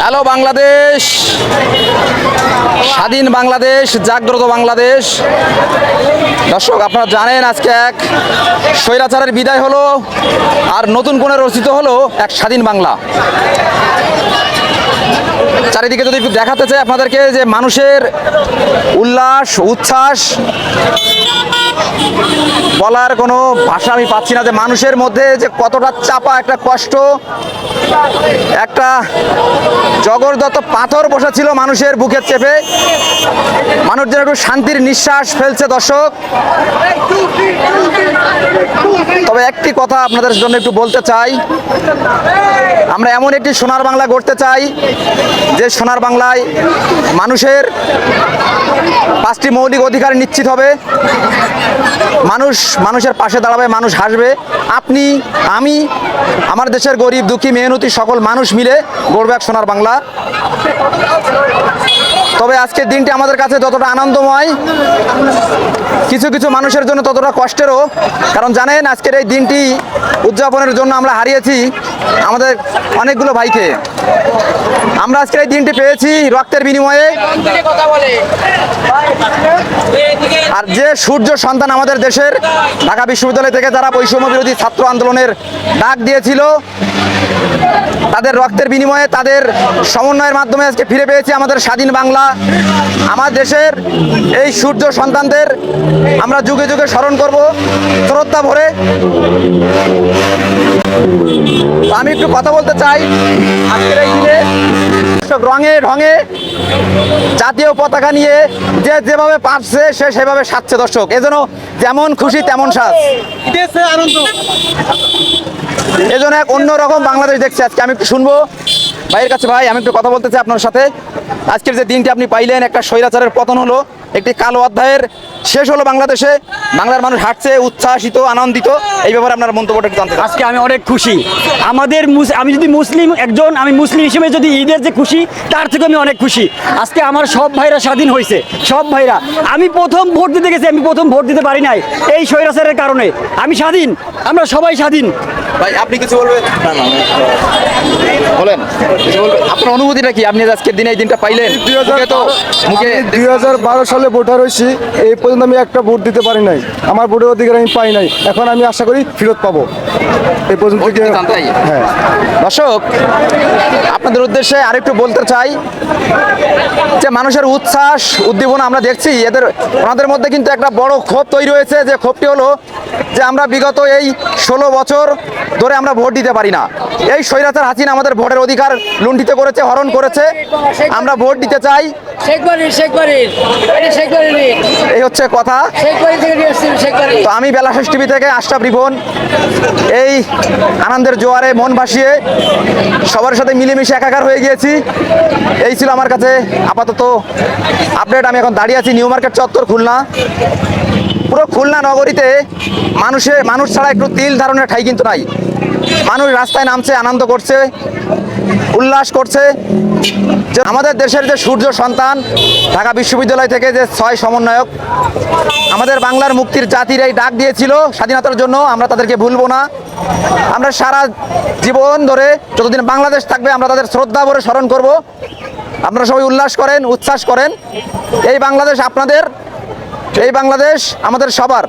Hello Bangladesh. স্বাধীন বাংলাদেশ, জাগ্রত বাংলাদেশ। দর্শক, আপনারা জানেন আজকে এক স্বৈরাচারের বিদায় হলো আর নতুন করে রচিত হলো এক স্বাধীন বাংলা। চারিদিকে যদি একটু দেখাতে চাই আপনাদেরকে, যে মানুষের উল্লাস, উচ্ছ্বাস বলার কোনো ভাষা আমি পাচ্ছি না যে মানুষের মধ্যে যে কতটা চাপা একটা কষ্ট। একটা জগরদত্ত পাথর বসেছিল মানুষের বুকের চেপে। মানুষ যেন একটু শান্তির নিঃশ্বাস ফেলছে দর্শক। তবে একটি কথা আপনাদের জন্য একটু বলতে চাই। আমরা এমন একটি সোনার বাংলা গড়তে চাই, যে সোনার বাংলায় মানুষের পাঁচটি মৌলিক অধিকার নিশ্চিত হবে। মানুষ, মানুষের পাশে দাঁড়াবে, মানুষ হাসবে। আপনি, আমি, আমার দেশের গরিব, দুঃখী, মেহনতি সকল মানুষ মিলে গড়বে এক সোনার বাংলা। তবে আজকের দিনটি আমাদের কাছে যতটা আনন্দময়, কিছু কিছু মানুষের জন্য ততটা কষ্টেরও। কারণ জানেন, আজকের এই দিনটি উদযাপনের জন্য আমরা হারিয়েছি আমাদের অনেকগুলো ভাইকে। আমরা আজকের এই দিনটি পেয়েছি রক্তের বিনিময়ে। আর যে সূর্য সন্তান আমাদের দেশের ঢাকা বিশ্ববিদ্যালয় থেকে যারা বৈষম্য বিরোধী ছাত্র আন্দোলনের ডাক দিয়েছিল, তাদের রক্তের বিনিময়ে তাদের সমন্বয়ের মাধ্যমে আজকে ফিরে পেয়েছি আমাদের স্বাধীন বাংলা। আমার দেশের এই সূর্য সন্তানদের আমরা যুগে যুগে স্মরণ করব, শ্রদ্ধা ভরে। আমি একটু কথা বলতে চাই আজকের এই দিনে। দর্শক রঙে ঢঙে জাতীয় পতাকা নিয়ে যে যেভাবে পারছে, সে সেভাবে সাজছে দর্শক। এজন্য যেমন খুশি তেমন সাজ। এজন্য এক অন্যরকম বাংলাদেশ দেখছি। আজকে আমি একটু শুনব। ভাইয়ের কাছে ভাই, আমি একটু কথা বলতে চাই আপনার সাথে। আজকের যে দিনটি আপনি পাইলেন, একটা স্বৈরাচারের পতন হলো। একটি কালো অধ্যায়ের শেষ হলো বাংলাদেশে। বাংলার মানুষ হাঁটছে উচ্ছ্বাসিত আনন্দিত। এই ব্যাপারে আপনার মন্তব্যটা একটু জানতে আজকে আমি অনেক খুশি। আমাদের আমি যদি মুসলিম একজন আমি মুসলিম হিসেবে যদি ঈদের যে খুশি তার থেকে আমি অনেক খুশি। আজকে আমার সব ভাইরা স্বাধীন হয়েছে সব ভাইরা। আমি প্রথম ভোট দিতে গেছি আমি প্রথম ভোট দিতে পারি নাই এই স্বৈরাচারের কারণে। আমি স্বাধীন আমরা সবাই স্বাধীন। ভাই আপনি কিছু বলবেন? বলেন আপনার অনুভূতিটা কি? আপনি আজকের দিনে এই দিনটা পাইলেন দুই হাজার বারো সালে ভোটার হয়েছি এই পর্যন্ত আমি একটা ভোট দিতে পারি নাই। আমার ভোটের অধিকার আমি পাই নাই। এখন আমি আশা করি ফেরত পাবো। এই পর্যন্ত? হ্যাঁ। দর্শক আপনাদের উদ্দেশ্যে আরেকটু বলতে চাই যে মানুষের উচ্ছ্বাস উদ্দীপনা আমরা দেখছি। এদের ওনাদের মধ্যে কিন্তু একটা বড় ক্ষোভ তৈরি হয়েছে। যে ক্ষোভটি হলো যে আমরা বিগত এই ষোলো বছর ধরে আমরা ভোট দিতে পারি না। এই স্বৈরাচার হাসিনা আমাদের ভোটের অধিকার লুণ্ঠিত করেছে হরণ করেছে। আমরা ভোট দিতে চাই। শেখ বাড়ির শেখ বাড়ির। এটা শেখ বাড়ির। এই হচ্ছে কথা। শেখ বাড়ি তো আমি বেলাশেষ টিভি থেকে আশরাফ রিপন। এই আনন্দের জোয়ারে মন ভাসিয়ে সবার সাথে মিলেমিশে একাকার হয়ে গিয়েছি। এই ছিল আমার কাছে আপাতত আপডেট আমি এখন দাঁড়িয়ে আছি নিউ মার্কেট চত্বর খুলনা। পুরো খুলনা নগরীতে মানুষে মানুষ ছাড়া একটু তিল ধারণের ঠাই কিন্তু নাই। মানুষ রাস্তায় নামছে আনন্দ করছে উল্লাস করছে। আমাদের দেশের যে সূর্য সন্তান, ঢাকা বিশ্ববিদ্যালয় থেকে যে ছয় সমন্বয়ক, আমাদের বাংলার মুক্তির জাতির এই ডাক দিয়েছিল স্বাধীনতার জন্য, আমরা তাদেরকে ভুলবো না। আমরা সারা জীবন ধরে যতদিন বাংলাদেশ থাকবে, আমরা তাদের শ্রদ্ধা ভরে স্মরণ করব। আপনারা সবাই উল্লাস করেন, উচ্ছ্বাস করেন। এই বাংলাদেশ আপনাদের, এই বাংলাদেশ আমাদের সবার।